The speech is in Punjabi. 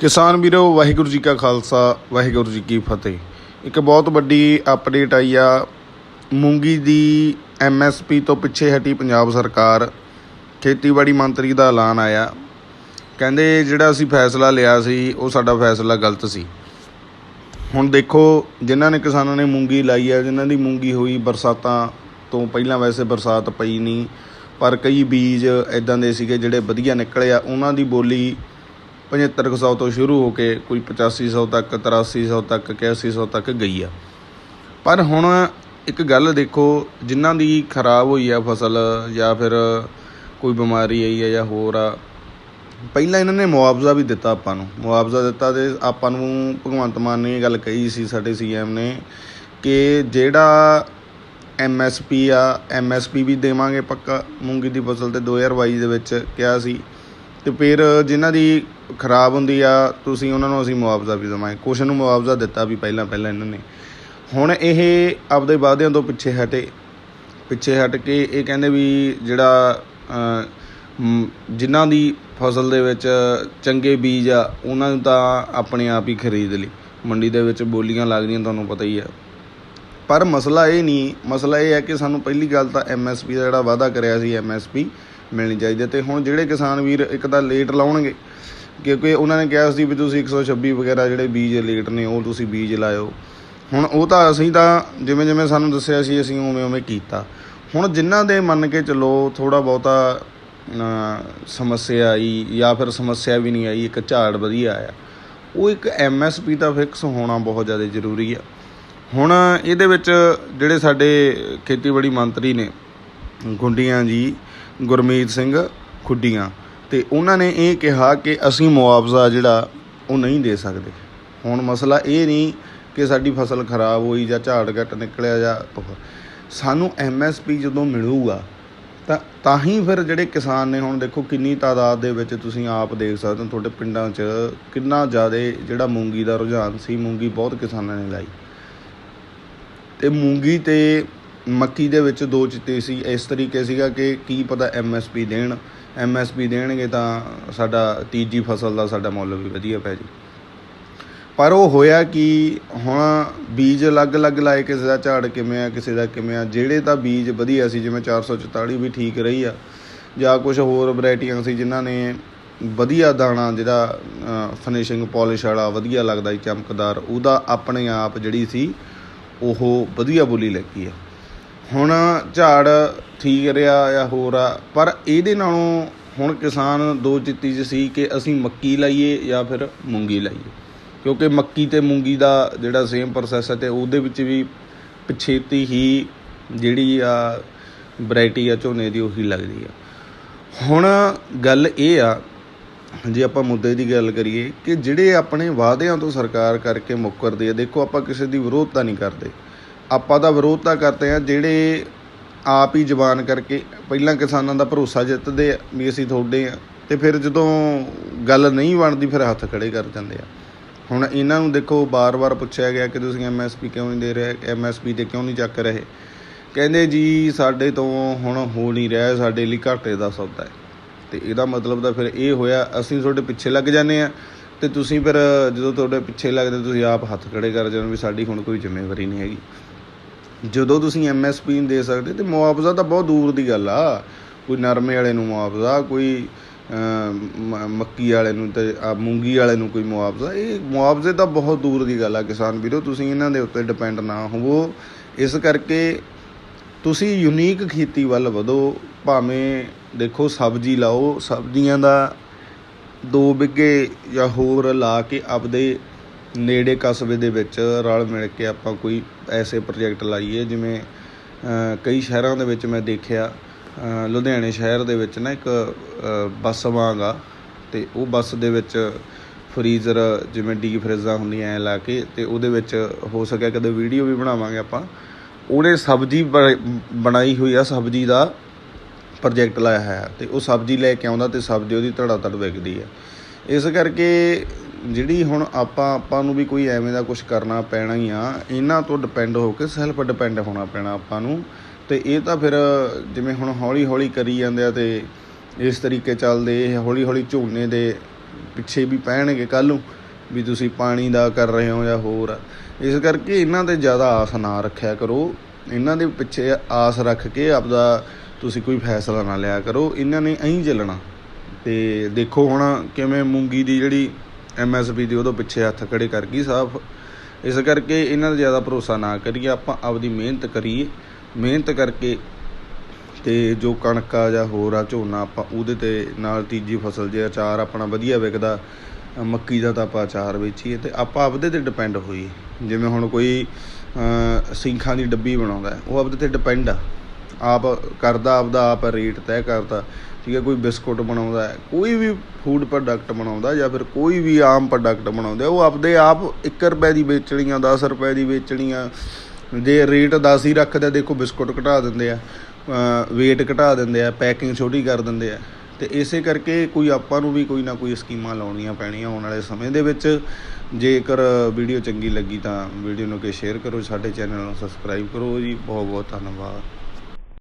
ਕਿਸਾਨ ਵੀਰੋ, ਵਾਹਿਗੁਰੂ ਜੀ ਕਾ ਖਾਲਸਾ, ਵਾਹਿਗੁਰੂ ਜੀ ਕੀ ਫਤਿਹ। ਇੱਕ ਬਹੁਤ ਵੱਡੀ ਅਪਡੇਟ ਆਈ ਆ। ਮੂੰਗੀ ਦੀ ਐਮਐਸਪੀ ਤੋਂ ਪਿੱਛੇ ਹਟੀ ਪੰਜਾਬ ਸਰਕਾਰ। ਖੇਤੀਬਾੜੀ ਮੰਤਰੀ ਦਾ ਐਲਾਨ ਆਇਆ। ਕਹਿੰਦੇ ਜਿਹੜਾ ਅਸੀਂ ਫੈਸਲਾ ਲਿਆ ਸੀ, ਉਹ ਸਾਡਾ ਫੈਸਲਾ ਗਲਤ ਸੀ। ਹੁਣ ਦੇਖੋ, ਜਿਨ੍ਹਾਂ ਨੇ ਕਿਸਾਨਾਂ ਨੇ ਮੂੰਗੀ ਲਾਈ ਹੈ ਜਿਨ੍ਹਾਂ ਦੀ ਮੂੰਗੀ ਹੋਈ ਬਰਸਾਤਾਂ ਤੋਂ ਪਹਿਲਾਂ ਵੈਸੇ ਬਰਸਾਤ ਪਈ ਨਹੀਂ, ਪਰ ਕਈ ਬੀਜ ਇਦਾਂ ਦੇ ਸੀਗੇ ਜਿਹੜੇ ਵਧੀਆ ਨਿਕਲੇ ਆ, ਉਹਨਾਂ ਦੀ ਬੋਲੀ 7500 ਤੋਂ ਸ਼ੁਰੂ ਹੋ ਕੇ ਕੋਈ 8500 ਤੱਕ 8300 ਤੱਕ 8100 ਤੱਕ ਗਈ ਆ। ਪਰ ਹੁਣ ਇੱਕ ਗੱਲ ਦੇਖੋ, ਜਿਨ੍ਹਾਂ ਦੀ ਖਰਾਬ ਹੋਈ ਆ ਫਸਲ ਜਾਂ ਫਿਰ ਕੋਈ ਬਿਮਾਰੀ ਆਈ ਆ ਜਾਂ ਹੋਰ ਆ, ਪਹਿਲਾਂ ਇਹਨਾਂ ਨੇ ਮੁਆਵਜ਼ਾ ਵੀ ਦਿੱਤਾ ਆਪਾਂ ਨੂੰ। ਮੁਆਵਜ਼ਾ ਦਿੱਤਾ ਤੇ ਆਪਾਂ ਨੂੰ ਭਗਵੰਤ ਮਾਨ ਨੇ ਇਹ ਗੱਲ ਕਹੀ ਸੀ, ਸਾਡੇ ਸੀਐਮ ਨੇ ਕਿ ਜਿਹੜਾ ਐਮਐਸਪੀ ਆ ਐਮਐਸਪੀ ਵੀ ਦੇਵਾਂਗੇ ਪੱਕਾ। ਮੂੰਗੀ ਦੀ ਫਸਲ ਤੇ 2022 ਦੇ ਵਿੱਚ ਕਿਹਾ ਸੀ ਅਤੇ ਫਿਰ ਜਿਨ੍ਹਾਂ ਦੀ ਖਰਾਬ ਹੁੰਦੀ ਆ, ਤੁਸੀਂ ਉਹਨਾਂ ਨੂੰ ਅਸੀਂ ਮੁਆਵਜ਼ਾ ਵੀ ਦੇਵਾਂਗੇ। ਕੁਛ ਨੂੰ ਮੁਆਵਜ਼ਾ ਦਿੱਤਾ ਵੀ ਪਹਿਲਾਂ ਪਹਿਲਾਂ ਇਹਨਾਂ ਨੇ। ਹੁਣ ਇਹ ਆਪਦੇ ਵਾਅਦਿਆਂ ਤੋਂ ਪਿੱਛੇ ਹਟੇ। ਪਿੱਛੇ ਹਟ ਕੇ ਇਹ ਕਹਿੰਦੇ ਵੀ ਜਿਹੜਾ ਜਿਨ੍ਹਾਂ ਦੀ ਫਸਲ ਦੇ ਵਿੱਚ ਚੰਗੇ ਬੀਜ ਆ, ਉਹਨਾਂ ਨੂੰ ਤਾਂ ਆਪਣੇ ਆਪ ਹੀ ਖਰੀਦ ਲਈ। ਮੰਡੀ ਦੇ ਵਿੱਚ ਬੋਲੀਆਂ ਲੱਗਦੀਆਂ, ਤੁਹਾਨੂੰ ਪਤਾ ਹੀ ਆ। ਪਰ ਮਸਲਾ ਇਹ ਨਹੀਂ, ਮਸਲਾ ਇਹ ਹੈ ਕਿ ਸਾਨੂੰ ਪਹਿਲੀ ਗੱਲ ਤਾਂ ਐਮਐਸਪੀ ਦਾ ਜਿਹੜਾ ਵਾਅਦਾ ਕਰਿਆ ਸੀ ਐਮਐਸਪੀ ਮਿਲਣੀ ਚਾਹੀਦੀ ਹੈ। ਤੇ ਹੁਣ ਜਿਹੜੇ ਕਿਸਾਨ ਵੀਰ ਇੱਕ ਤਾਂ ਲੇਟ ਲਾਉਣਗੇ, ਕਿਉਂਕਿ ਉਹਨਾਂ ਨੇ ਕਿਹਾ ਸੀ ਵੀ ਤੁਸੀਂ 126 ਵਗੈਰਾ ਜਿਹੜੇ ਬੀਜ ਲੇਟ ਨੇ, ਉਹ ਤੁਸੀਂ ਬੀਜ ਲਾਇਓ। ਹੁਣ ਉਹ ਤਾਂ ਅਸੀਂ ਤਾਂ ਜਿਵੇਂ ਜਿਵੇਂ ਸਾਨੂੰ ਦੱਸਿਆ ਸੀ, ਅਸੀਂ ਉਵੇਂ ਉਵੇਂ ਕੀਤਾ। ਹੁਣ ਜਿਨ੍ਹਾਂ ਦੇ ਮੰਨ ਕੇ ਚੱਲੋ ਥੋੜਾ ਬਹੁਤਾ ਸਮੱਸਿਆ ਆਈ ਜਾਂ ਫਿਰ ਸਮੱਸਿਆ ਵੀ ਨਹੀਂ ਆਈ, ਇੱਕ ਝਾੜ ਵਧੀਆ ਆਇਆ, ਉਹ ਇੱਕ ਐਮਐਸਪੀ ਦਾ ਫਿਕਸ ਹੋਣਾ ਬਹੁਤ ਜ਼ਿਆਦਾ ਜ਼ਰੂਰੀ ਆ। ਹੁਣ ਇਹਦੇ ਵਿੱਚ ਜਿਹੜੇ ਸਾਡੇ ਖੇਤੀਬਾੜੀ ਮੰਤਰੀ ਨੇ, ਗੁੰਡੀਆਂ ਜੀ ਗੁਰਮੀਤ ਸਿੰਘ ਖੁੱਡੀਆਂ ਤੇ ਉਹਨਾਂ ਨੇ ਇਹ ਕਿਹਾ ਕਿ ਅਸੀਂ ਮੁਆਵਜ਼ਾ ਜਿਹੜਾ ਉਹ ਨਹੀਂ ਦੇ ਸਕਦੇ ਹੁਣ ਮਸਲਾ ਇਹ ਨਹੀਂ ਕਿ ਸਾਡੀ ਫਸਲ ਖਰਾਬ ਹੋਈ ਜਾਂ ਝਾੜ ਘੱਟ ਨਿਕਲਿਆ ਜਾਂ ਉਹ। ਸਾਨੂੰ ਐਮਐਸਪੀ ਜਦੋਂ ਮਿਲੂਗਾ ਤਾਂ ਤਾਂ ਹੀ ਫਿਰ ਜਿਹੜੇ ਕਿਸਾਨ ਨੇ ਹੁਣ ਦੇਖੋ ਕਿੰਨੀ ਤਾਦਾਦ ਦੇ ਵਿੱਚ ਤੁਸੀਂ ਆਪ ਦੇਖ ਸਕਦੇ ਹੋ ਤੁਹਾਡੇ ਪਿੰਡਾਂ 'ਚ ਕਿੰਨਾ ਜ਼ਿਆਦਾ ਜਿਹੜਾ ਮੂੰਗੀ ਦਾ ਰੁਝਾਨ ਸੀ, ਮੂੰਗੀ ਬਹੁਤ ਕਿਸਾਨਾਂ ਨੇ ਲਾਈ ਤੇ ਮੂੰਗੀ ਤੇ ਮੱਕੀ ਦੇ ਵਿੱਚ ਦੋ ਚਿੱਤੇ ਸੀ, ਇਸ ਤਰੀਕੇ ਸੀਗਾ ਕਿ ਕੀ ਪਤਾ ਐਮਐਸਪੀ ਦੇਣ ਐਮਐਸਪੀ ਦੇਣਗੇ ਤਾਂ ਸਾਡਾ ਤੀਜੀ ਫਸਲ ਦਾ ਸਾਡਾ ਮੁੱਲ ਵੀ ਵਧੀਆ ਪੈ ਜੀ ਪਰ ਉਹ ਹੋਇਆ ਕਿ ਹੁਣ ਬੀਜ ਅਲੱਗ-ਅਲੱਗ ਲਾਏ, ਕਿਸੇ ਦਾ ਝਾੜ ਕਿਵੇਂ ਆ, ਕਿਸੇ ਦਾ ਕਿਵੇਂ ਆ, ਜਿਹੜੇ ਤਾਂ ਬੀਜ ਵਧੀਆ ਸੀ, ਜਿਵੇਂ 444 ਵੀ ਠੀਕ ਰਹੀ ਆ, ਜਾਂ ਕੁਝ ਹੋਰ ਵੈਰਾਈਟੀਆਂ ਸੀ ਜਿਨ੍ਹਾਂ ਨੇ ਵਧੀਆ ਦਾਣਾ, ਜਿਹੜਾ ਫਿਨਿਸ਼ਿੰਗ ਪਾਲਿਸ਼ ਵਾਲਾ ਵਧੀਆ ਲੱਗਦਾ ਸੀ, ਚਮਕਦਾਰ, ਉਹਦਾ ਆਪਣੇ ਆਪ ਜਿਹੜੀ ਸੀ, ਉਹ ਵਧੀਆ ਬੋਲੀ ਲੱਗੀ ਆ। ਹੁਣ ਝਾੜ ਠੀਕ ਰਿਹਾ ਜਾਂ ਹੋਰ ਆ, ਪਰ ਇਹਦੇ ਨਾਲੋਂ ਹੁਣ ਕਿਸਾਨ ਦੋ ਚਿੱਤੀ 'ਚ ਸੀ ਕਿ ਅਸੀਂ ਮੱਕੀ ਲਾਈਏ ਜਾਂ ਫਿਰ ਮੂੰਗੀ ਲਾਈਏ। ਕਿਉਂਕਿ ਮੱਕੀ ਤੇ ਮੂੰਗੀ ਦਾ ਜਿਹੜਾ ਸੇਮ ਪ੍ਰੋਸੈਸ ਹੈ ਤੇ ਉਹਦੇ ਵਿੱਚ ਵੀ ਪਿਛੇਤੀ ਹੀ ਜਿਹੜੀ ਆ ਵੈਰਾਈਟੀ ਆ ਝੋਨੇ ਦੀ ਉਹੀ ਲੱਗਦੀ ਆ। ਹੁਣ ਗੱਲ ਇਹ ਆ, ਜੇ ਆਪਾਂ ਮੁੱਦੇ ਦੀ ਗੱਲ ਕਰੀਏ ਕਿ ਜਿਹੜੇ ਆਪਣੇ ਵਾਅਦਿਆਂ ਤੋਂ ਸਰਕਾਰ ਕਰਕੇ ਮੁੱਕਰਦੀ ਹੈ ਦੇਖੋ ਆਪਾਂ ਕਿਸੇ ਦੀ ਵਿਰੋਧਤਾ ਨਹੀਂ ਕਰਦੇ। ਆਪਾਂ ਤਾਂ ਵਿਰੋਧਤਾ ਕਰਦੇ ਆ ਜਿਹੜੇ ਆਪ ਹੀ ਜ਼ਬਾਨ ਕਰਕੇ ਪਹਿਲਾਂ ਕਿਸਾਨਾਂ ਦਾ ਭਰੋਸਾ ਜਿੱਤਦੇ ਆ, ਵੀ ਅਸੀਂ ਤੁਹਾਡੇ ਆ, ਤੇ ਫਿਰ ਜਦੋਂ ਗੱਲ ਨਹੀਂ ਬਣਦੀ, ਫਿਰ ਹੱਥ ਖੜੇ ਕਰ ਜਾਂਦੇ ਆ। ਹੁਣ ਇਹਨਾਂ ਨੂੰ ਦੇਖੋ, ਬਾਰ-ਬਾਰ ਪੁੱਛਿਆ ਗਿਆ ਕਿ ਤੁਸੀਂ ਐਮਐਸਪੀ ਕਿਉਂ ਨਹੀਂ ਦੇ ਰਹੇ ਐਮਐਸਪੀ ਤੇ ਕਿਉਂ ਨਹੀਂ ਚੱਕ ਰਹੇ? ਕਹਿੰਦੇ ਜੀ, ਸਾਡੇ ਤੋਂ ਹੁਣ ਹੋ ਨਹੀਂ ਰਿਹਾ, ਸਾਡੇ ਲਈ ਘਾਟੇ ਦਾ ਸੌਦਾ ਹੈ। ਤੇ ਇਹਦਾ ਮਤਲਬ ਤਾਂ ਫਿਰ ਇਹ ਹੋਇਆ, ਅਸੀਂ ਤੁਹਾਡੇ ਪਿੱਛੇ ਲੱਗ ਜਾਂਦੇ ਆ, ਤੇ ਤੁਸੀਂ ਫਿਰ ਜਦੋਂ ਤੁਹਾਡੇ ਪਿੱਛੇ ਲੱਗਦੇ, ਤੁਸੀਂ ਆਪ ਹੱਥ ਖੜੇ ਕਰ ਜਾਂਦੇ ਵੀ ਸਾਡੀ ਹੁਣ ਕੋਈ ਜ਼ਿੰਮੇਵਾਰੀ ਨਹੀਂ ਹੈਗੀ। ਜਦੋਂ ਤੁਸੀਂ ਐਮਐਸਪੀ ਨਹੀਂ ਦੇ ਸਕਦੇ ਤੇ ਮੁਆਵਜ਼ਾ ਤਾਂ ਬਹੁਤ ਦੂਰ ਦੀ ਗੱਲ ਆ। ਕੋਈ ਨਰਮੇ ਵਾਲੇ ਨੂੰ ਮੁਆਵਜ਼ਾ, ਕੋਈ ਮ- ਮੱਕੀ ਵਾਲੇ ਨੂੰ ਤੇ ਮੂੰਗੀ ਵਾਲੇ ਨੂੰ ਕੋਈ ਮੁਆਵਜ਼ਾ, ਇਹ ਮੁਆਵਜ਼ੇ ਤਾਂ ਬਹੁਤ ਦੂਰ ਦੀ ਗੱਲ ਆ ਕਿਸਾਨ ਵੀਰੋ, ਤੁਸੀਂ ਇਹਨਾਂ ਦੇ ਉੱਤੇ ਡਿਪੈਂਡ ਨਾ ਹੋਵੋ। ਇਸ ਕਰਕੇ ਤੁਸੀਂ ਯੂਨੀਕ ਖੇਤੀ ਵੱਲ ਵਧੋ, ਭਾਵੇਂ ਦੇਖੋ ਸਬਜ਼ੀ ਲਾਓ, ਸਬਜ਼ੀਆਂ ਦਾ ਦੋ ਬਿੱਗੇ ਜਾਂ ਹੋਰ ਲਾ ਕੇ ਆਪਦੇ ਨੇੜੇ ਕਸਬੇ ਦੇ ਵਿੱਚ ਰਲ ਮਿਲ ਕੇ ਆਪਾਂ ਕੋਈ ਐਸੇ ਪ੍ਰੋਜੈਕਟ ਲਾਈਏ, ਜਿਵੇਂ ਕਈ ਸ਼ਹਿਰਾਂ ਦੇ ਵਿੱਚ ਮੈਂ ਦੇਖਿਆ ਲੁਧਿਆਣੇ ਸ਼ਹਿਰ ਦੇ ਵਿੱਚ ਨਾ ਇੱਕ ਬੱਸ ਵਾਂਗ ਆ, ਤੇ ਉਹ ਬੱਸ ਦੇ ਵਿੱਚ ਫਰੀਜ਼ਰ ਜਿਵੇਂ ਡੀਪ ਫਰਿੱਜਾਂ ਹੁੰਦੀਆਂ ਐ ਲਾ ਕੇ, ਤੇ ਉਹਦੇ ਵਿੱਚ ਹੋ ਸਕਿਆ ਕਦੇ ਵੀਡੀਓ ਵੀ ਬਣਾਵਾਂਗੇ ਆਪਾਂ। ਉਹਨੇ ਸਬਜ਼ੀ ਬ- ਬਣਾਈ ਹੋਈ ਆ, ਸਬਜ਼ੀ ਦਾ ਪ੍ਰੋਜੈਕਟ ਲਾਇਆ ਹੈ ਤੇ ਉਹ ਸਬਜ਼ੀ ਲੈ ਕੇ ਆਉਂਦਾ ਤੇ ਸਬਜ਼ੀ ਉਹਦੀ ਧੜਾ ਧੜ ਵਿਕਦੀ ਹੈ ਇਸ ਕਰਕੇ ਜਿਹੜੀ ਹੁਣ ਆਪਾਂ ਆਪਾਂ ਨੂੰ ਵੀ ਕੋਈ ਐਵੇਂ ਦਾ ਕੁਝ ਕਰਨਾ ਪੈਣਾ ਹੀ ਆ, ਇਹਨਾਂ ਤੋਂ ਡਿਪੈਂਡ ਹੋ ਕੇ ਸੈਲਫ ਡਿਪੈਂਡ ਹੋਣਾ ਪੈਣਾ ਆਪਾਂ ਨੂੰ। ਤੇ ਇਹ ਤਾਂ ਫਿਰ ਜਿਵੇਂ ਹੁਣ ਹੌਲੀ ਹੌਲੀ ਕਰੀ ਜਾਂਦੇ ਆ ਤੇ ਇਸ ਤਰੀਕੇ ਚੱਲਦੇ, ਇਹ ਹੌਲੀ ਹੌਲੀ ਝੋਨੇ ਦੇ ਪਿੱਛੇ ਵੀ ਪੈਣਗੇ ਕੱਲ ਨੂੰ ਵੀ ਤੁਸੀਂ ਪਾਣੀ ਦਾ ਕਰ ਰਹੇ ਹੋ ਜਾਂ ਹੋਰ। ਇਸ ਕਰਕੇ ਇਹਨਾਂ ਤੇ ਜ਼ਿਆਦਾ ਆਸ ਨਾ ਰੱਖਿਆ ਕਰੋ। ਇਹਨਾਂ ਦੇ ਪਿੱਛੇ ਆਸ ਰੱਖ ਕੇ ਆਪਦਾ ਤੁਸੀਂ ਕੋਈ ਫੈਸਲਾ ਨਾ ਲਿਆ ਕਰੋ। ਇਹਨਾਂ ਨੇ ਐਂ ਚੱਲਣਾ। ਤੇ ਦੇਖੋ ਹੁਣ ਕਿਵੇਂ ਮੂੰਗੀ ਦੀ ਜਿਹੜੀ ਐਮਐਸਪੀ ਦੀ ਉਦੋਂ ਪਿੱਛੇ ਹੱਥ ਖੜੇ ਕਰ ਗਈ ਸਾਫ਼। ਇਸ ਕਰਕੇ ਇਹਨਾਂ ਦਾ ਜ਼ਿਆਦਾ ਭਰੋਸਾ ਨਾ ਕਰੀਏ, ਆਪਾਂ ਆਪਦੀ ਮਿਹਨਤ ਕਰੀਏ। ਮਿਹਨਤ ਕਰਕੇ ਤੇ ਜੋ ਕਣਕ ਆ ਜਾਂ ਹੋਰ ਆ ਝੋਨਾ ਆਪਾਂ ਉਹਦੇ ਤੇ ਨਾਲ ਤੀਜੀ ਫਸਲ ਜੇ ਅਚਾਰ ਆਪਣਾ ਵਧੀਆ ਵਿਕਦਾ, ਮੱਕੀ ਦਾ ਤਾਂ ਆਪਾਂ ਅਚਾਰ ਵੇਚੀਏ ਤੇ ਆਪਾਂ ਆਪਦੇ ਤੇ ਡਿਪੈਂਡ ਹੋਈਏ। ਜਿਵੇਂ ਹੁਣ ਕੋਈ ਸਿੰਖਾਂ ਦੀ ਡੱਬੀ ਬਣਾਉਂਦਾ, ਉਹ ਆਪਦੇ ਤੇ ਡਿਪੈਂਡ ਆ। ਆਪ ਕਰਦਾ, ਆਪਦਾ ਆਪ ਰੇਟ ਤੈਅ ਕਰਦਾ। ਠੀਕ ਹੈ, ਕੋਈ ਬਿਸਕੁਟ ਬਣਾਉਂਦਾ ਹੈ, ਕੋਈ ਵੀ ਫੂਡ ਪ੍ਰੋਡਕਟ ਬਣਾਉਂਦਾ ਜਾਂ ਫਿਰ ਕੋਈ ਵੀ ਆਮ ਪ੍ਰੋਡਕਟ ਬਣਾਉਂਦਾ ਉਹ ਆਪਦੇ ਆਪ 1 ਰੁਪਏ ਦੀ ਵੇਚਣੀ ਆ 10 ਰੁਪਏ ਦੀ ਵੇਚਣੀ ਆ ਜੇ ਰੇਟ 10 ਹੀ ਰੱਖਦੇ ਦੇਖੋ ਬਿਸਕੁਟ ਘਟਾ ਦਿੰਦੇ ਆ weight ਘਟਾ ਦਿੰਦੇ ਆ ਪੈਕਿੰਗ ਛੋਟੀ ਕਰ ਦਿੰਦੇ ਆ, ਤੇ ਇਸੇ ਕਰਕੇ ਕੋਈ ਆਪਾਂ ਨੂੰ ਵੀ ਕੋਈ ਨਾ ਕੋਈ ਸਕੀਮਾਂ ਲਾਉਣੀਆਂ ਪੈਣੀਆਂ ਆਉਣ ਵਾਲੇ ਸਮੇਂ ਦੇ ਵਿੱਚ। ਜੇਕਰ ਵੀਡੀਓ ਚੰਗੀ ਲੱਗੀ ਤਾਂ ਵੀਡੀਓ ਨੂੰ ਕਿ ਸ਼ੇਅਰ ਕਰੋ, ਸਾਡੇ ਚੈਨਲ ਨੂੰ ਸਬਸਕ੍ਰਾਈਬ ਕਰੋ ਜੀ ਬਹੁਤ ਬਹੁਤ ਧੰਨਵਾਦ।